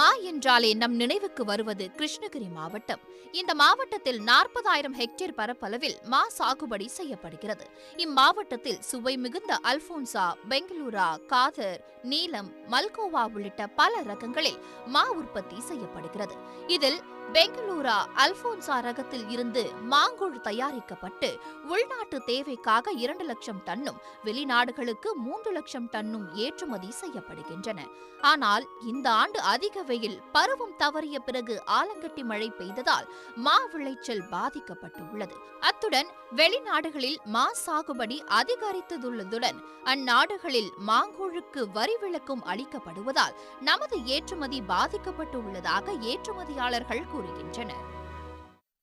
அம்மா என்றாலே நம் நினைவுக்கு வருவது கிருஷ்ணகிரி மாவட்டம். இந்த மாவட்டத்தில் நாற்பதாயிரம் ஹெக்டேர் பரப்பளவில் மா சாகுபடி செய்யப்படுகிறது. இம்மாவட்டத்தில் சுவை மிகுந்த அல்போன்சா பெங்களூரா காதர் நீலம் மல்கோவா உள்ளிட்ட பல ரகங்களில் மா உற்பத்தி செய்யப்படுகிறது. இதில் பெங்களூரா அல்போன்சா ரகத்தில் இருந்து மாங்கூழ் தயாரிக்கப்பட்டு உள்நாட்டு தேவைக்காக இரண்டு லட்சம் டன்னும் வெளிநாடுகளுக்கு மூன்று லட்சம் டன்னும் ஏற்றுமதி செய்யப்படுகின்றன. ஆனால் இந்த ஆண்டு அதிக வெயில் பருவம் தவறிய பிறகு ஆலங்கட்டி மழை பெய்ததால் மா விளைச்சல் பாதிக்கப்பட்டுள்ளது. அத்துடன் வெளிநாடுகளில் மா சாகுபடி அதிகரித்துள்ளதுடன் அந்நாடுகளில் மாங்கோழுக்கு வரி விலக்கும் அளிக்கப்படுவதால் நமது ஏற்றுமதி பாதிக்கப்பட்டுள்ளதாக ஏற்றுமதியாளர்கள் கூறுகின்றனர்.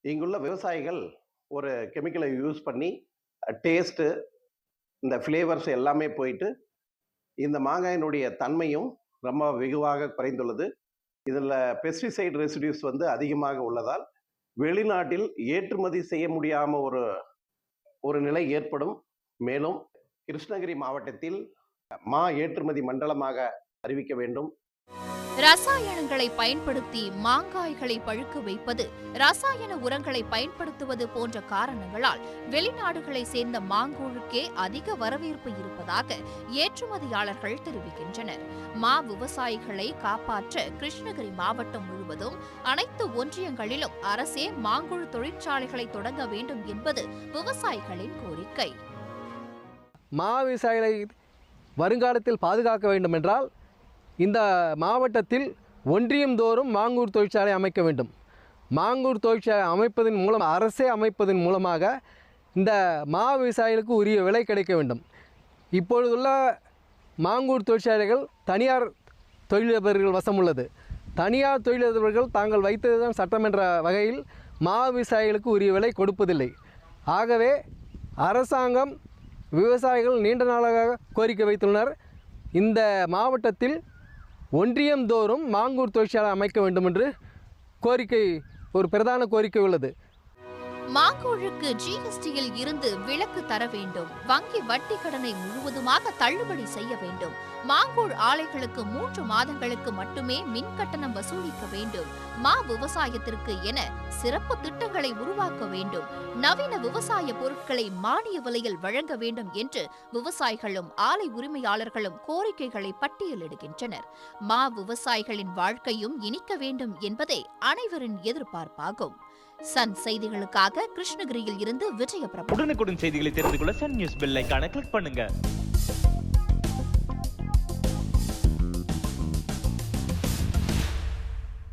இங்குள்ள விவசாயிகள் ஒரு கெமிக்கலை யூஸ் பண்ணி டேஸ்ட்டு இந்த ஃப்ளேவர்ஸ் எல்லாமே போயிட்டு இந்த மாங்காயினுடைய தன்மையும் ரொம்ப வெகுவாக குறைந்துள்ளது. இதில் பெஸ்டிசைட் ரெசிடியூஸ் வந்து அதிகமாக உள்ளதால் வெளிநாட்டில் ஏற்றுமதி செய்ய முடியாமல் ஒரு ஒரு நிலை ஏற்படும். மேலும் கிருஷ்ணகிரி மாவட்டத்தில் மா ஏற்றுமதி மண்டலமாக அறிவிக்க வேண்டும். ரசாயனங்களை பயன்படுத்தி மாங்காய்களை பழுக்க வைப்பது ரசாயன உரங்களை பயன்படுத்துவது போன்ற காரணங்களால் வெளிநாடுகளை சேர்ந்த மாங்கூழுக்கே அதிக வரவேற்பு இருப்பதாக ஏற்றுமதியாளர்கள் தெரிவிக்கின்றனர். மா விவசாயிகளை காப்பாற்ற கிருஷ்ணகிரி மாவட்டம் முழுவதும் அனைத்து ஒன்றியங்களிலும் அரசே மாங்குழு தொழிற்சாலைகளை தொடங்க வேண்டும் என்பது விவசாயிகளின் கோரிக்கை. மா விவசாயிகளை வருங்காலத்தில் பாதுகாக்க வேண்டுமென்றால் இந்த மாவட்டத்தில் ஒன்றியம் தோறும் மாங்கூர் தொழிற்சாலை அமைக்க வேண்டும். மாங்கூர் தொழிற்சாலை அமைப்பதன் மூலம் அரசே அமைப்பதன் மூலமாக இந்த மா விவசாயிகளுக்கு உரிய விலை கிடைக்க வேண்டும். இப்பொழுதுள்ள மாங்கூர் தொழிற்சாலைகள் தனியார் தொழிலதிபர்கள் வசம் உள்ளது தனியார் தொழிலதிபர்கள் தாங்கள் வைத்ததுதான் சட்டம் என்ற வகையில் மா விவசாயிகளுக்கு உரிய விலை கொடுப்பதில்லை. ஆகவே அரசாங்கம் விவசாயிகள் நீண்ட நாளாக கோரிக்கை வைத்துள்ளனர். இந்த மாவட்டத்தில் ஒன்றியம் தோறும் மாங்கூர் தொழிற்சாலை அமைக்க வேண்டும் என்று கோரிக்கை ஒரு பிரதான கோரிக்கை உள்ளது. மாங்கோழுக்கு ஜிஎஸ்டியில் இருந்து விலக்கு தர வேண்டும். வங்கி வட்டி கடனை முழுவதுமாக தள்ளுபடி செய்ய வேண்டும். மாங்கோழ் ஆலைகளுக்கு மூன்று மாதங்களுக்கு மட்டுமே மின் கட்டணம் வசூலிக்க வேண்டும். மா விவசாயத்திற்கு என சிறப்பு திட்டங்களை உருவாக்க வேண்டும். நவீன விவசாய பொருட்களை மானிய விலையில் வழங்க வேண்டும் என்று விவசாயிகளும் ஆலை உரிமையாளர்களும் கோரிக்கைகளை பட்டியலிடுகின்றனர். மா விவசாயிகளின் வாழ்க்கையும் இனிக்க வேண்டும் என்பதே அனைவரின் எதிர்பார்ப்பாகும். சன் செய்திகளுக்காக கிருஷ்ணகிரியில் இருந்து விஜயபிரபு. உடனுக்குடன் செய்திகளை தெரிந்து கொள்ள சன் நியூஸ் பெல் கிளிக் பண்ணுங்க.